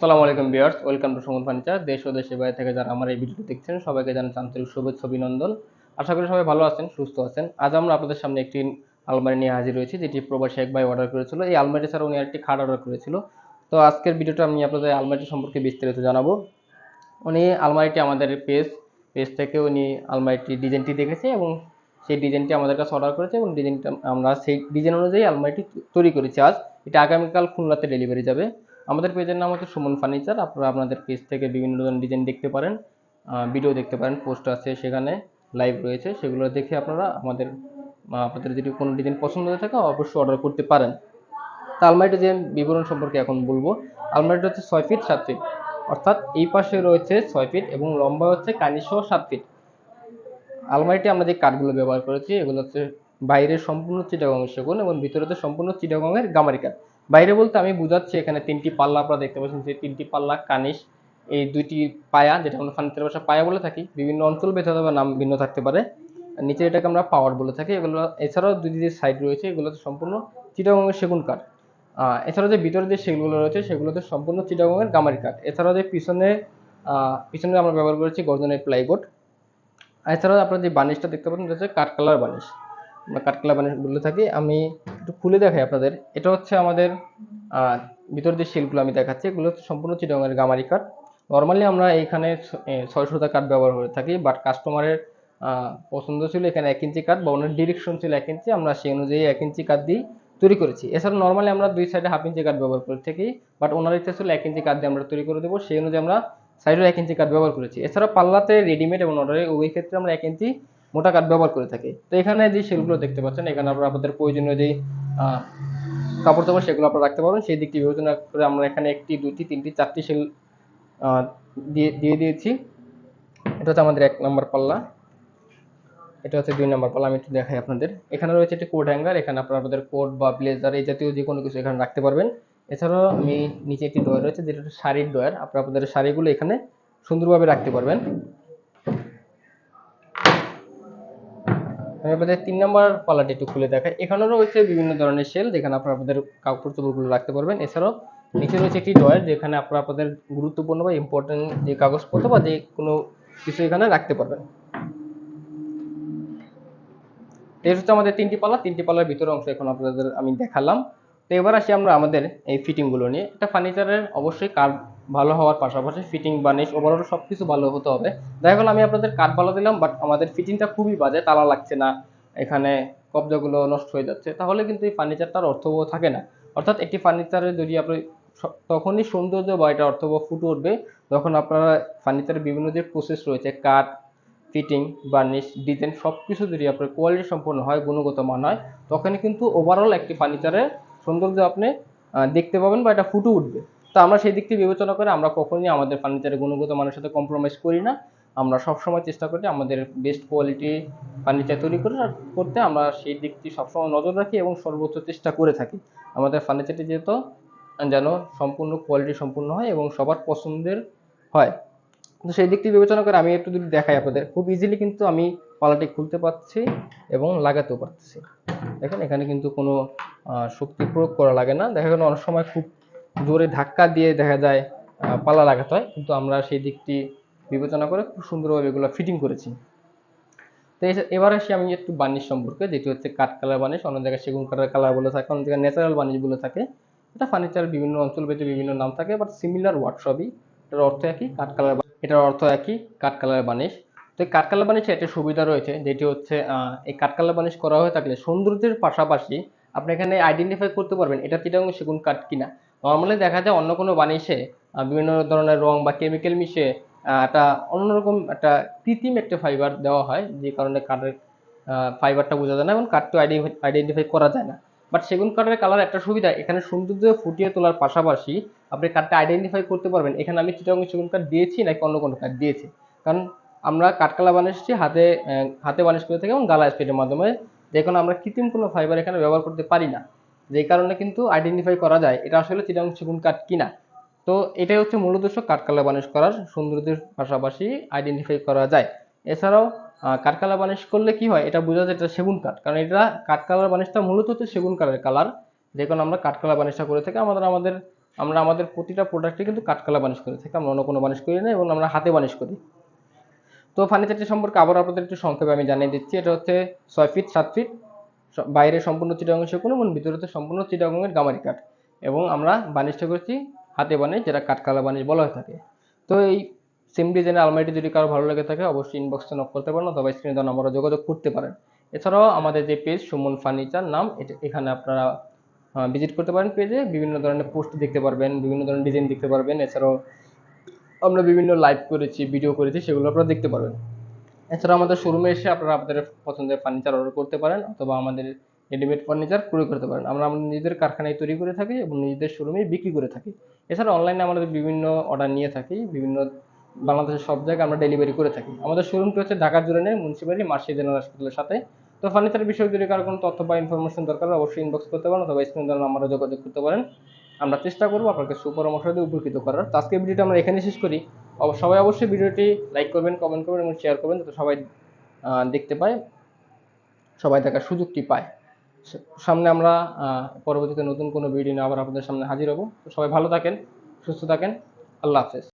আসসালামু আলাইকুম viewers welcome to Suman furniture. দেশ ও দেশের বাইরে থেকে যারা আমার এই ভিডিওটি দেখছেন, সবাইকে জানাচ্ছি আন্তরিক শুভেচ্ছা, অভিনন্দন। আশা করি সবাই ভালো আছেন, সুস্থ আছেন। আজ আমরা আপনাদের সামনে একটি আলমারি নিয়ে হাজির হয়েছি, যেটি প্রবাসী এক ভাই অর্ডার করেছিল। এই আলমারি ছাড়া উনি আরেকটি খাট অর্ডার করেছিল। তো আজকের ভিডিওটা আমি আপনাদের আলমারিটি সম্পর্কে বিস্তারিত জানাব। উনি আলমারিটি আমাদের পেজ পেজ থেকে উনি আলমারিটি ডিজাইনটি দেখেছে এবং সেই ডিজাইনটি আমাদের কাছে অর্ডার করেছে এবং ডিজাইনটা আমরা সেই ডিজাইন অনুযায়ী আলমারিটি তৈরি করেছি আজ। এটা আগামীকাল খুলনাতে ডেলিভারি যাবে। আমাদের পেজের নাম হচ্ছে সুমন ফার্নিচার। আপনারা আপনাদের পেজ থেকে বিভিন্ন ধরনের ডিজাইন দেখতে পারেন ভিডিও দেখতে পারেন, পোস্ট আছে সেখানে, লাইভ রয়েছে, সেগুলো দেখে আপনারা আমাদের আপনাদের যদি কোনো ডিজাইন পছন্দ হয়ে থাকে অবশ্যই অর্ডার করতে পারেন। তা আলমারিটা যে বিবরণ সম্পর্কে এখন বলব, আলমারিটা হচ্ছে ছয় ফিট সাত ফিট, অর্থাৎ এই পাশে রয়েছে ছয় ফিট এবং লম্বা হচ্ছে কানিসহ সাত ফিট। আলমারিটি আমরা যে কাঠগুলো ব্যবহার করেছি, এগুলো হচ্ছে বাইরের সম্পূর্ণ চিটাগংয়ের সেগুন এবং ভিতরেতে সম্পূর্ণ চিটাগংয়ের গামারি কাঠ। বাইরে বলতে আমি বুঝাচ্ছি, এখানে তিনটি পাল্লা আপনারা দেখতে পাচ্ছেন, যে তিনটি পাল্লা কানিস এই দুইটি পায়া, যেটা আমরা ফার্নিচার ভাষা পায়া বলে থাকি, বিভিন্ন অঞ্চল ভেদে হবে নাম ভিন্ন থাকতে পারে। নিচে এটাকে আমরা পাওয়ার বলে থাকি, এগুলো, এছাড়াও দুই যে সাইড রয়েছে, এগুলোতে সম্পূর্ণ চিটাগঙ্গের সেগুন কাঠ। এছাড়াও যে ভিতরে যে সেগুলো রয়েছে, সেগুলোতে সম্পূর্ণ চিটাগংয়ের গামারি কাঠ। এছাড়াও যে পিছনে পিছনে আমরা ব্যবহার করেছি গর্জনের প্লাইবোর্ড এছাড়াও আপনারা যে বানিশটা দেখতে পাচ্ছেন, এটা হচ্ছে কাঠ কালার বানিশ। আমরা কাঠ কালার বানিশ বলে থাকি, আমি একটু খুলে দেখাই আপনাদের। এটা হচ্ছে আমাদের ভিতর যে শিলগুলো আমি দেখাচ্ছি, এগুলো সম্পূর্ণ চিটাগংয়ের গামারি কাঠ। নর্মালি আমরা এইখানে ছয় সুতা কাঠ ব্যবহার করে থাকি বাট কাস্টমারের পছন্দ ছিল এখানে এক ইঞ্চি কাঠ, বা ওনার ডিরেকশন ছিল এক ইঞ্চি, আমরা সেই অনুযায়ী এক ইঞ্চি কাঠ দিয়ে তৈরি করেছি। এছাড়া নর্মালি আমরা দুই সাইডে হাফ ইঞ্চি কাঠ ব্যবহার করে থাকি বাট ওনার ইচ্ছা ছিল এক ইঞ্চি কাঠ দিয়ে আমরা তৈরি করে দেবো, সেই অনুযায়ী আমরা সাইডেও এক ইঞ্চি কাঠ ব্যবহার করেছি। এছাড়া পাল্লাতে রেডিমেড এবং অর্ডারে উভয় ক্ষেত্রে আমরা এক ইঞ্চি মোটা কাঠ ব্যবহার করে থাকি। তো এখানে যে সেলগুলো দেখতে পাচ্ছেন এখানে আপনারা আপনাদের প্রয়োজনীয় যেই কাপড় চাপড় সেগুলো আপনারা রাখতে পারবেন। সেই দিকটি বিবেচনা করে আমরা এখানে একটি দুটি তিনটি চারটি সেল দিয়ে দিয়ে দিয়েছি। এটা হচ্ছে আমাদের এক নম্বর পাল্লা। এটা হচ্ছে দুই নম্বর পাল্লা আমি একটু দেখাই আপনাদের। এখানে রয়েছে একটি কোট হ্যাঙ্গার এখানে আপনারা আপনাদের কোট বা ব্লেজার এই জাতীয় যে কোনো কিছু এখানে রাখতে পারবেন। এছাড়াও আমি নিচে একটি ডয়ার রয়েছে যেটা শাড়ির ডয়ার আপনারা আপনাদের শাড়িগুলো এখানে সুন্দরভাবে রাখতে পারবেন। আপনাদের তিন নম্বর পালাটি একটু খুলে দেখায় এখানেও রয়েছে বিভিন্ন ধরনের সেল যেখানে আপনারা আপনাদের কাপড় চোপড়গুলো রাখতে পারবেন। এছাড়াও নিচে রয়েছে একটি ড্রয়ার যেখানে আপনারা আপনাদের গুরুত্বপূর্ণ বা ইম্পর্টেন্ট যে কাগজপত্র বা যে কোনো কিছু এখানে রাখতে পারবেন। এর হচ্ছে আমাদের তিনটি পালা তিনটি পালার ভিতরে অংশ এখন আপনাদের আমি দেখালাম। তো এবার আসি আমরা আমাদের এই ফিটিংগুলো নিয়ে। একটা ফার্নিচারের অবশ্যই কাঠ ভালো হওয়ার পাশাপাশি ফিটিং বানিশ ওভারঅল সব কিছু ভালো হতে হবে। দেখা গেলো, আমি আপনাদের কাঠ ভালো দিলাম বাট আমাদের ফিটিংটা খুবই বাজে, তালা লাগছে না, এখানে কবজাগুলো নষ্ট হয়ে যাচ্ছে। তাহলে কিন্তু এই ফার্নিচারটার অর্থবহ থাকে না। অর্থাৎ একটি ফার্নিচারের যদি আপনি তখনই সৌন্দর্য বা এটা অর্থবহ ফুটে উঠবে, যখন আপনারা ফার্নিচারের বিভিন্ন যে প্রসেস রয়েছে কাঠ ফিটিং বার্নিশ ডিজাইন সব কিছু যদি আপনার কোয়ালিটি সম্পন্ন হয়, গুণগত মান হয়, তখনই কিন্তু ওভারঅল একটি ফার্নিচারের সৌন্দর্য আপনি দেখতে পাবেন বা এটা ফুটে উঠবে। তো আমরা সেই দিক থেকে বিবেচনা করে আমরা কখনোই আমাদের ফার্নিচারের গুণগত মানের সাথে কম্প্রোমাইজ করি না। আমরা সবসময় চেষ্টা করি আমাদের বেস্ট কোয়ালিটি ফার্নিচার তৈরি করে করতে। আমরা সেই দিকটি সবসময় নজর রাখি এবং সর্বোচ্চ চেষ্টা করে থাকি। আমাদের ফার্নিচারটি যেহেতু যেন সম্পূর্ণ কোয়ালিটি সম্পূর্ণ হয় এবং সবার পছন্দের হয়। তো সেই দিকটি বিবেচনা করে আমি একটু যদি দেখাই আপনাদের, খুব ইজিলি কিন্তু আমি পালাটি খুলতে পারছি এবং লাগাতেও পারছি। দেখেন, এখানে কিন্তু কোনো শক্তি প্রয়োগ করা লাগে না। দেখা গেল অনেক সময় খুব জোরে ধাক্কা দিয়ে দেখা যায় পালা লাগাতে হয়। কিন্তু আমরা সেই দিকটি বিবেচনা করে খুব সুন্দরভাবে এগুলো ফিটিং করেছি। তো এবার আসি আমি একটু বার্নিশ সম্পর্কে। যেটি হচ্ছে কাঠ কালার বার্নিশ অন্য জায়গায় সেগুন কালার কালার বলে থাকে অন্য জায়গায় ন্যাচারাল বার্নিশ বলে থাকে। এটা ফার্নিচার বিভিন্ন অঞ্চল ভেদে বিভিন্ন নাম থাকে বাট সিমিলার ওয়ার্ড এটার অর্থ একই, কাঠ কালার এটার অর্থ একই, কাঠ কালার বার্নিশ তো এই কাঠ কালার বার্নিশে একটা সুবিধা রয়েছে, যেটি হচ্ছে এই কাঠ কালার বার্নিশ করা হয়ে থাকলে সৌন্দর্যের পাশাপাশি আপনি এখানে আইডেন্টিফাই করতে পারবেন এটা চিটাং সেগুন কাঠ কিনা। নর্মালি দেখা যায় অন্য কোনো বানিশে বিভিন্ন ধরনের রং বা কেমিক্যাল মিশে একটা অন্যরকম একটা কৃত্রিম একটা ফাইবার দেওয়া হয়, যে কারণে কাঠের ফাইবারটা বোঝা যায় না এবং কাঠটা আইডেন্টিফাই করা যায় না। বাট সেগুন কাঠের কালার একটা সুবিধা, এখানে সৌন্দর্য ফুটিয়ে তোলার পাশাপাশি আপনি কাঠটা আইডেন্টিফাই করতে পারবেন। এখানে আমি চিটাং সেগুন কাঠ দিয়েছি নাকি অন্য কোনো কাঠ দিয়েছি? কারণ আমরা কাঠকালা বানিয়েছি হাতে হাতে বানিশ করে থাকি এবং গালা স্প্রেডের মাধ্যমে। যে কোনো আমরা কৃত্রিম কোনো ফাইবার এখানে ব্যবহার করতে পারি না। যেই কারণে কিন্তু আইডেন্টিফাই করা যায়, এটা আসলে চিটাং সেগুন কাঠ কিনা। তো এটাই হচ্ছে মূল উদ্দেশ্য কাঠকালা বানিশ করার সৌন্দর্যের পাশাপাশি আইডেন্টিফাই করা যায়। এছাড়াও কাঠকালা বানিশ করলে কি হয়? এটা বোঝা যায় এটা সেগুন কাঠ কারণ এটা কাঠকালার বানিশটা মূলত হচ্ছে সেগুন কাঠের কালার যে কারণে আমরা কাঠকালা বানিশটা করে থাকি, আমাদের আমাদের আমরা আমাদের প্রতিটা প্রোডাক্টে কিন্তু কাঠকালা বানিশ করে। থাকি আমরা অন্য কোনো বানিশ করি না এবং আমরা হাতে বানিশ করি। তো ফার্নিচারটি সম্পর্কে আবার আপনাদের একটু সংক্ষেপে আমি জানিয়ে দিচ্ছি। এটা হচ্ছে ছয় ফিট সাত ফিট বাইরে সম্পূর্ণ চিটাগং সেগুন এবং ভিতরে হচ্ছে সম্পূর্ণ চিটাগংয়ের গামারি কাঠ। এবং আমরা বানিশটা করছি হাতে বানিশ, যেটা কাঠকালা বানিশ বলা হয়ে থাকে। তো এই সেম ডিজাইনের আলমারিটি যদি কারও ভালো লেগে থাকে, অবশ্যই ইনবক্সে নক করতে পারেন অথবা স্ক্রিনে দেওয়া নম্বরে যোগাযোগ করতে পারেন। এছাড়াও আমাদের যে পেজ সুমন ফার্নিচার নাম, এটা এখানে আপনারা ভিজিট করতে পারেন পেজে বিভিন্ন ধরনের পোস্ট দেখতে পারবেন, বিভিন্ন ধরনের ডিজাইন দেখতে পারবেন। এছাড়াও আমরা বিভিন্ন লাইভ করেছি ভিডিও করেছি, সেগুলো আপনারা দেখতে পারবেন। এছাড়া আমাদের শোরুমে এসে আপনারা আপনাদের পছন্দের ফার্নিচার অর্ডার করতে পারেন অথবা আমাদের রেডিমেড ফার্নিচার ক্রয় করতে পারেন। আমরা আমাদের নিজেদের কারখানায় তৈরি করে থাকি এবং নিজেদের শোরুমে বিক্রি করে থাকি। এছাড়া অনলাইনে আমাদের বিভিন্ন অর্ডার নিয়ে থাকি, বিভিন্ন বাংলাদেশের সব জায়গায় আমরা ডেলিভারি করে থাকি। আমাদের শোরুমটি হচ্ছে ঢাকা জুড়ে নেই মুন্সিপালি মার্শি জেনারেল হাসপাতালের সাথে। তো ফার্নিচার বিষয়ে যদি কারও কোনো তথ্য বা ইনফরমেশন দরকার অবশ্যই ইনবক্স করতে পারেন অথবা স্ক্রিন দেওয়ার নাম্বারে যোগাযোগ করতে পারেন। আমরা চেষ্টা করব আপনাকে সুপরামর্শ দিয়ে উপকৃত করার। তো আজকে ভিডিওটা আমরা এখানে শেষ করি। সবাই অবশ্যই ভিডিওটি লাইক করবেন কমেন্ট করবেন এবং শেয়ার করবেন যাতে সবাই দেখতে পায়, সবাই দেখার সুযোগটি পায়। সামনে আমরা পরবর্তীতে নতুন কোনো ভিডিও নিয়ে আবার আপনাদের সামনে হাজির হব। তো সবাই ভালো থাকেন, সুস্থ থাকেন। আল্লাহ হাফেজ।